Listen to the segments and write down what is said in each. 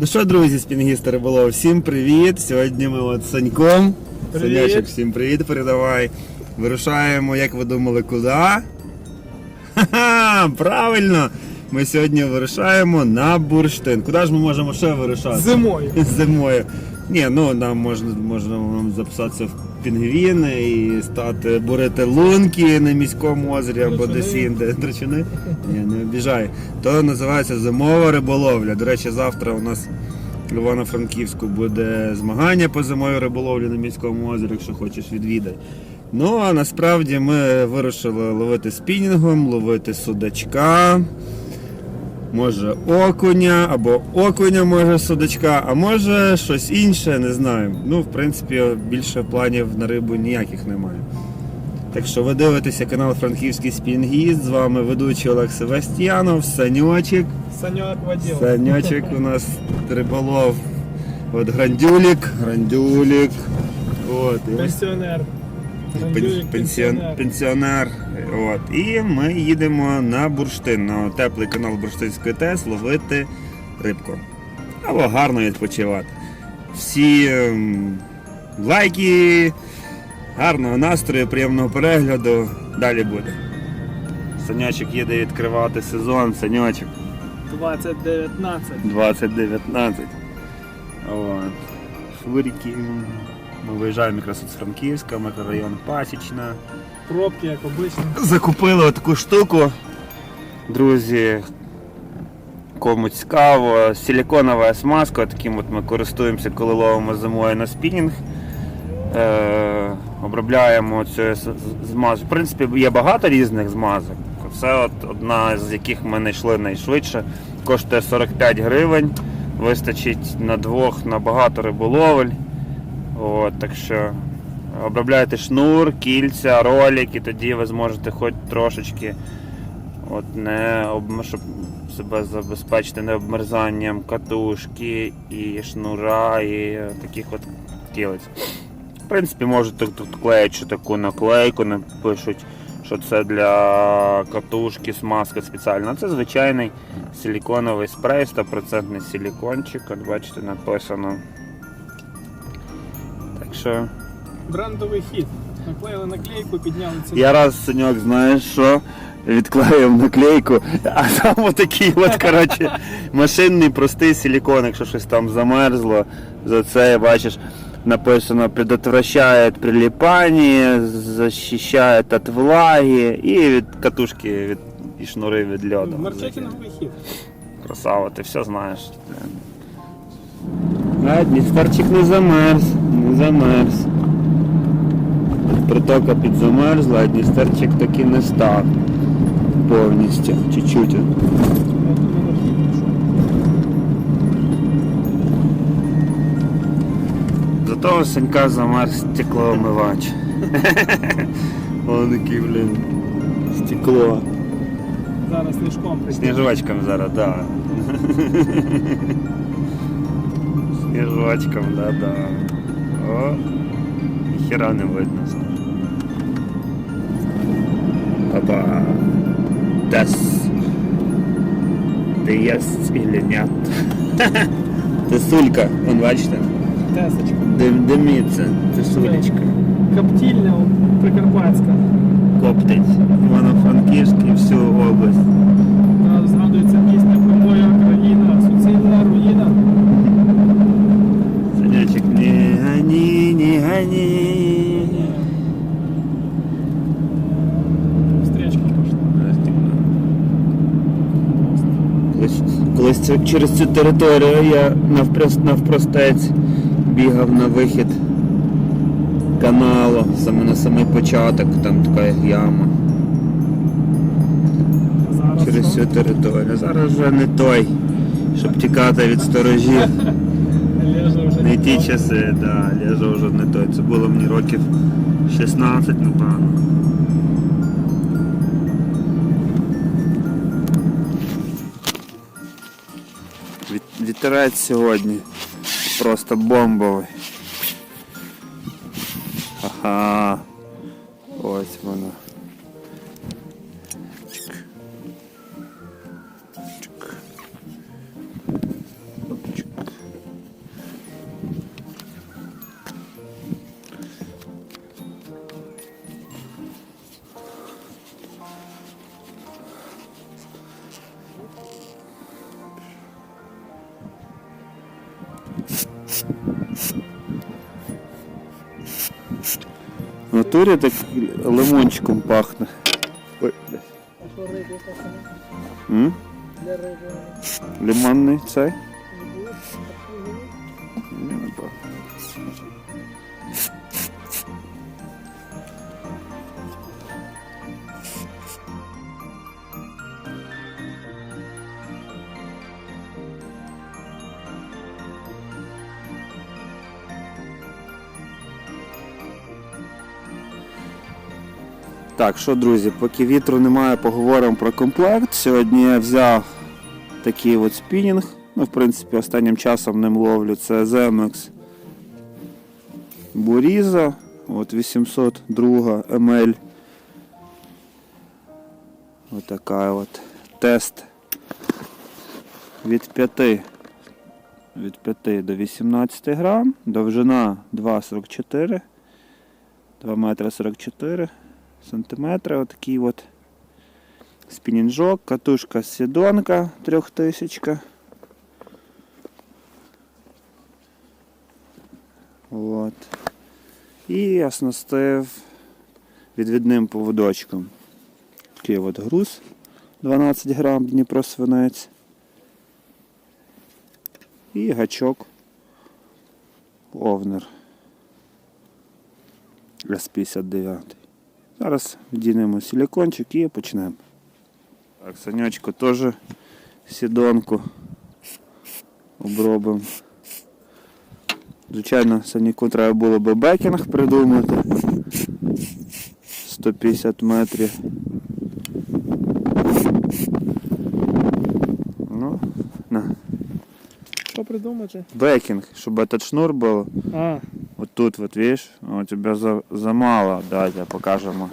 Ну що, друзі, спінгісти було, всім привіт! Сьогодні ми от з Саньком. Привіт. Санячок, всім привіт, передавай. Вирушаємо, як ви думали, куди? Ха-ха, правильно! Ми сьогодні вирушаємо на бурштин. Куди ж ми можемо ще вирушати? Зимою. Зимою. Ні, ну нам можна, можна нам записатися в пінгвін і стати бурити лунки на міському озері або десь інде. Драчуни? Ні, не обіжай. То називається зимова риболовля. До речі, завтра у нас в Івано-Франківську буде змагання по зимовій риболовлі на міському озері, якщо хочеш відвідай. Ну а насправді ми вирушили ловити спінінгом, ловити судачка. Може окуня, або окуня може судачка, а може щось інше, не знаю. Ну, в принципі, більше планів на рибу ніяких немає. Так що ви дивитеся канал Франківський Спінгіст. З вами ведучий Олег Севастьянов, Саньочик. Санек водил. Саньочик у нас риболов. От грандюлік, грандюлік. От, і ось Пенсионер. Пен- пенсіонер. От. І ми їдемо на бурштин, на теплий канал Бурштинської ТЕС ловити рибку. Або гарно відпочивати. Всі ем, лайки, гарного настрою, приємного перегляду. Далі буде. Санячик їде відкривати сезон, Санячик 2019. 2019. От. Швирики. Ми виїжджаємо якраз з Франківська, мікрорайон Пасічна. Пробки, як обично. Закупили таку штуку. Друзі, кому цікаво, силиконова смазка, таким от ми користуємося, коли ловимо зимою на спінінг. Е, обробляємо цю змазку. В принципі, є багато різних змазок. Це от одна з яких ми знайшли найшвидше. Коштує 45 гривень. Вистачить на двох на багато риболовель. От, так що обробляєте шнур, кільця, ролик, і тоді ви зможете хоч трошечки от, не об, щоб себе забезпечити не обмерзанням катушки і шнура, і таких от кілець. В принципі, можете тут клеїти таку наклейку, напишуть, що це для катушки смазка спеціальна. Це звичайний силіконовий спрей, 100% силікончик. От бачите, написано. Так що. Брендовий хід. Наклеїли наклейку, підняли ціну. Я раз Саньок, знаєш що? Відклеїв наклейку, а там отакий от, коротше, машинний простий силікон, якщо щось там замерзло, за це бачиш. Написано предотвращає прилипання, захищає від влаги і від катушки від і шнури від льоду. Маркетинговий хід. Красава, ти все знаєш. А, Дністерчик не замерз, не замерз. Притока підзамерзла, а Дністерчик таки не став повністю, чуть-чуть. Зато Санька замерз стеклоомивач. Вон такий, блін, стекло. Зараз сніжком прийде. Сніжочком зараз, да. Сніжочком, да, да. О, ніхера не видно. Опа. Тес. Ты ест или нет? Це сулька, вон бачите, Тесочка. дим, димиться, це сулечка. Коптільня Прикарпатська. Коптить Івано-Франківськ всю область. Зараз згадується пісня моя країна, суцільна руїна. Санячек, не гони, не гони. Через цю територію я навпрост, навпростець бігав на вихід каналу, саме на самий початок, там така яма. Зараз Через цю територію. Зараз вже не той, щоб тікати від сторожів. Не ті часи, да, Лежа вже не той. Це було мені років 16, напевно. Вітерець сьогодні просто бомбовий. Ага. Ось воно. Натурі так лимончиком пахне. Ой, блядь. Лимонний цей? Не пахне. Так, що, друзі, поки вітру немає, поговоримо про комплект. Сьогодні я взяв такий от спінінг. Ну, в принципі, останнім часом ним ловлю. Це ZMX Буріза. От 802 ML. Отака от тест від 5 від 5 до 18 грам. Довжина 2,44. 2 метри 44 сантиметри. Отакий от спінінжок, катушка сідонка 3000. От. І оснастив відвідним поводочком. Такий от груз 12 грам Дніпро свинець. І гачок Овнер С-59. Зараз вдінемо силикончик і почнемо. Так, санечку теж сідонку обробимо. Звичайно, саніку треба було би бекінг придумати. 150 метрів. Ну, на. Що придумати? Бекінг, щоб этот шнур був. А, Вот тут вот, видишь, у тебя за, замало, давайте покажемо.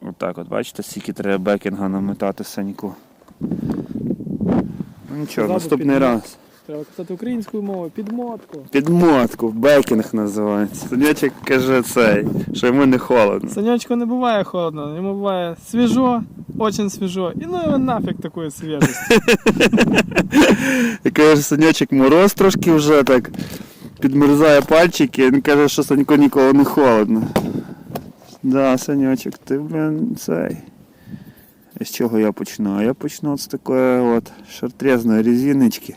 Вот так от, бачите, скільки треба бекінга намотати саньку. Ну нічого, Ззаду наступний підмотку. раз. треба казати українською мовою, підмотку. Підмотку, бекінг називається. Сонячок каже цей, що йому не холодно. Санечку не буває холодно, йому буває свіжо, очень свіжо. І ну його нафіг такої свіжості. І каже, Санячок мороз трошки вже так підмерзає пальчики, він каже, що Санько ніколи не холодно. Да, Санячок, ти, блін, цей. З чого я почну? Я почну от з такої от шартрезної резиночки.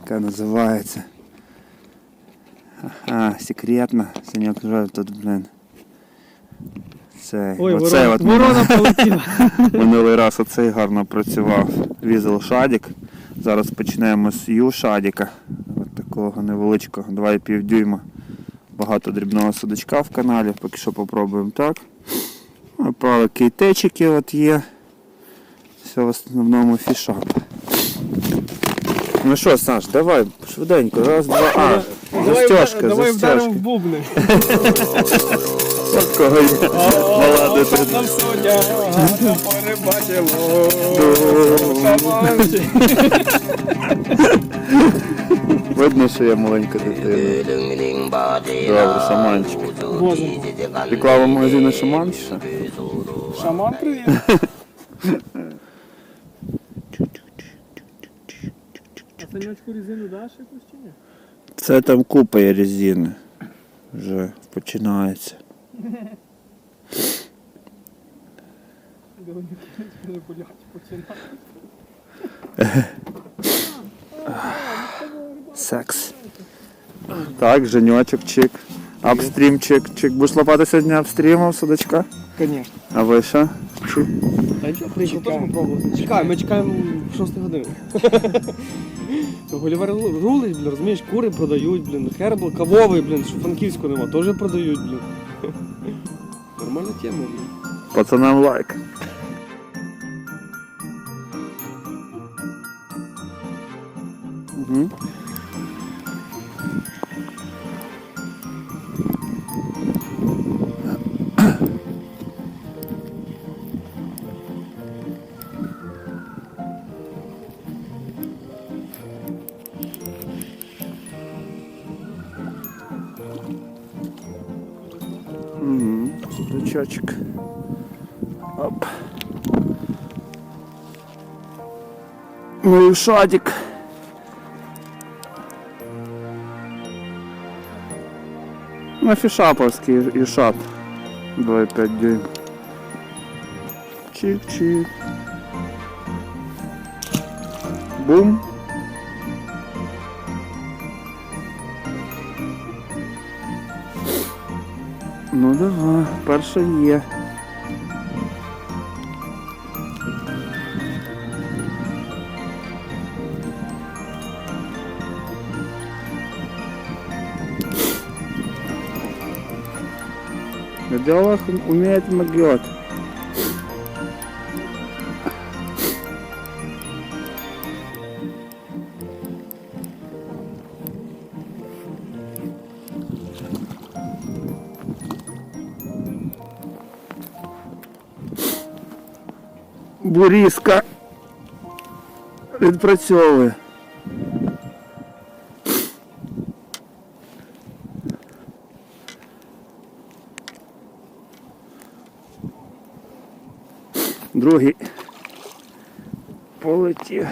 Яка називається. Ага, секретно. Саньок вже тут, блін. Цей. Ой, оцей ворона, от ворона полетіла. Минулий раз оцей гарно працював візел шадік. Зараз почнемо з ю шадіка. От такого невеличкого, 2,5 дюйма. Багато дрібного судачка в каналі, поки що попробуємо так. Ну, Пару кейтечики от є. Все в основному фішап. Ну що, Саш, давай швиденько, раз, два. А, застежка, Давай вдаримо в бубни. Є. Мала дитина. Нам сьогодні перебачило. Видно, що я маленька дитина. Добре, шаманчик. Реклама магазину шаман? Шаман, привіт. Санечку резину даш якусь чи ні? Це там купа є резини. Вже починається. Де вони не болять, починає. Секс. Так, Женьочок, чик. Апстрім, чик, чик. Будеш лопати сьогодні апстрімом, судачка? Конечно. А ви що? Та й теж попробувати. Чекай, ми чекаємо 6 години. Голівер рулить, блін, розумієш, кури продають, блін, хербл кавовий, блін, що франківську нема, теж продають, блін. Нормальна тема, блін. Пацанам лайк. Угу. Угу. Судачочек. Оп. Ну и шадик. На фішаповський і шап. 2,5 дюйм. Чик-чик. Бум. Ну давай, перша є. Медовых умеет могет. Буріска відпрацьовує. Другий полетів.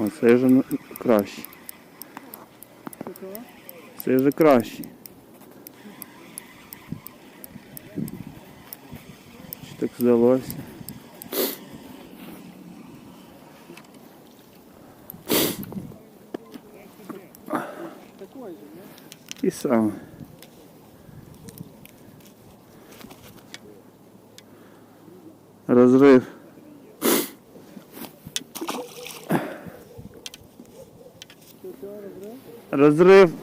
Оце вже краще. Це вже краще. Чи так здалося? І саме. Розрив. Розрив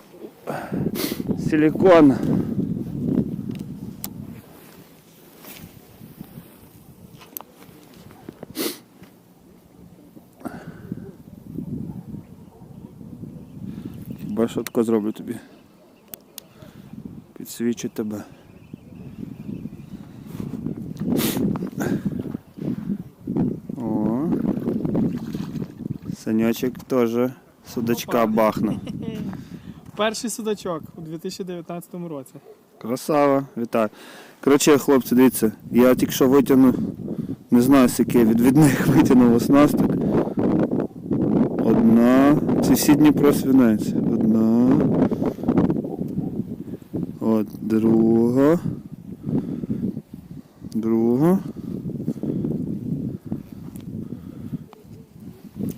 силикона. Хіба що тако зроблю тобі. Підсвічу тебе. О. Санечек теж судачка бахнув. Перший судачок у 2019 році. Красава, вітаю. Коротше, хлопці, дивіться, я тільки що витягнув, не знаю, скільки від відних витягнув оснасток. Одна. Це всі Дніпро свинець. Одна. От друга. Друга.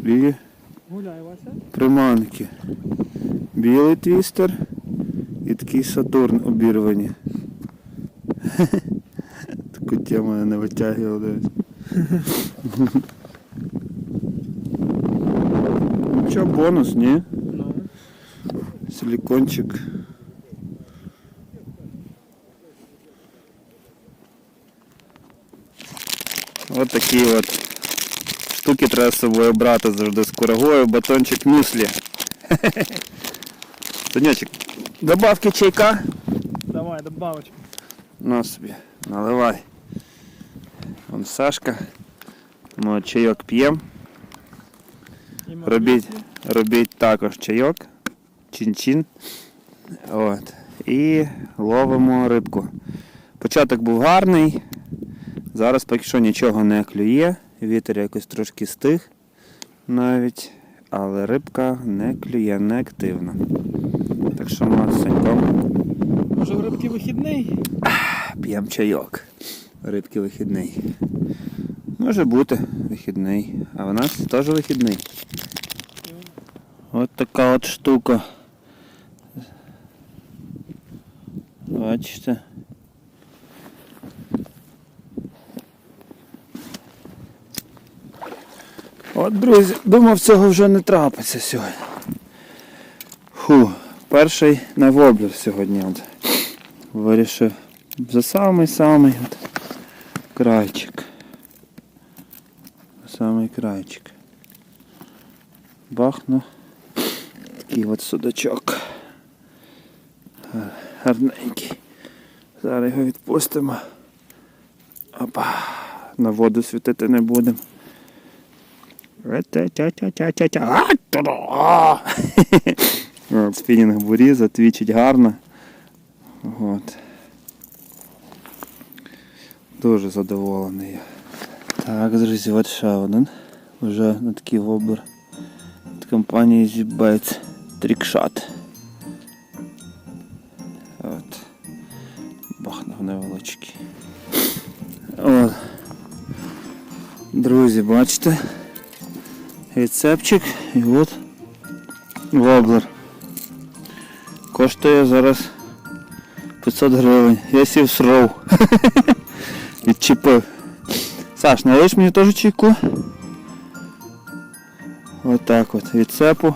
І приманки. Білий твістер і такий Сатурн обірвані. Таку тему я не витягував десь. Нічого, бонус, ні? Ну. Силикончик. От такі от штуки треба з собою брати завжди з курагою, батончик мюслі. Тонечек, добавки чайка. Давай, добавочку. На собі, наливай. Вон Сашка. Ми чайок п'ємо. Робіть, робіть також чайок. Чин-чин. От. І ловимо рибку. Початок був гарний. Зараз поки що нічого не клює. Вітер якось трошки стих навіть. Але рибка не клює, не активна. Так що Максенько, Може в рибки вихідний? п'ємо чайок. Рибки вихідний. Може бути вихідний. А в нас теж вихідний. От така от штука. Бачите? От, друзі, думав, цього вже не трапиться сьогодні. Фу, перший на воблер сьогодні. От. Вирішив за самий-самий крайчик. Самий крайчик. Бахну. Такий от судачок. Га- Гарненький. Зараз його відпустимо. Опа. На воду світити не будемо. От, Спінінг бурі, затвічить гарно. От. Дуже задоволений я. Так, друзі, от ще один. Вже на такий воблер від компанії Zipbaits Trickshot. От. Бахнув невеличкий. От. Друзі, бачите? Рецепчик і от воблер. Коштує зараз 500 гривень. Я сів сров. Відчепив. Саш, налиш мені теж чайку? Отак от. от. Відцепу.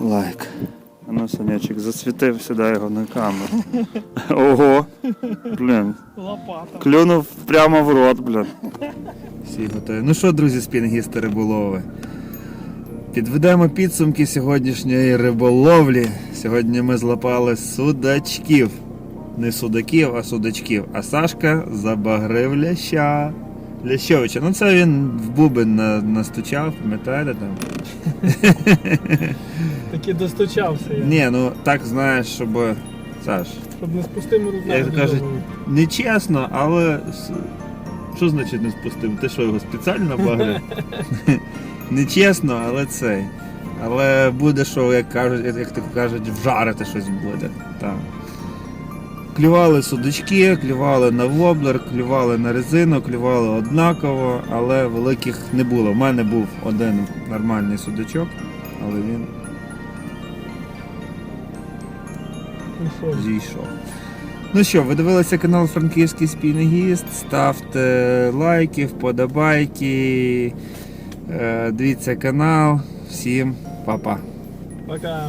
Лайк. А ну, Сонячик, засвітив сюди його на камеру. Ого. Блін. Лопата. Клюнув прямо в рот, блін. Всі готові. Ну що, друзі, спінгісти риболови? Підведемо підсумки сьогоднішньої риболовлі. Сьогодні ми злапали судачків. Не судаків, а судачків. А Сашка забагрив ляща. Лящовича. Ну це він в бубен на- настучав, пам'ятаєте там? Таки достучався я. Ні, ну так знаєш, щоб. Саш, Щоб не з пустими руками. Як кажуть, додому. Нечесно, але с- що значить не спустив? Ти що його спеціально багрив? Нечесно, але цей. Але буде що, як кажуть, як як кажуть, вжарити щось буде. Там. Клювали судочки, клювали на воблер, клювали на резину, клювали однаково, але великих не було. У мене був один нормальний судачок, але він зійшов. Ну що, ви дивилися канал Франківський спільний гість. Ставте лайки, вподобайки. Е, Дивіться канал. Всім па-па. Пока.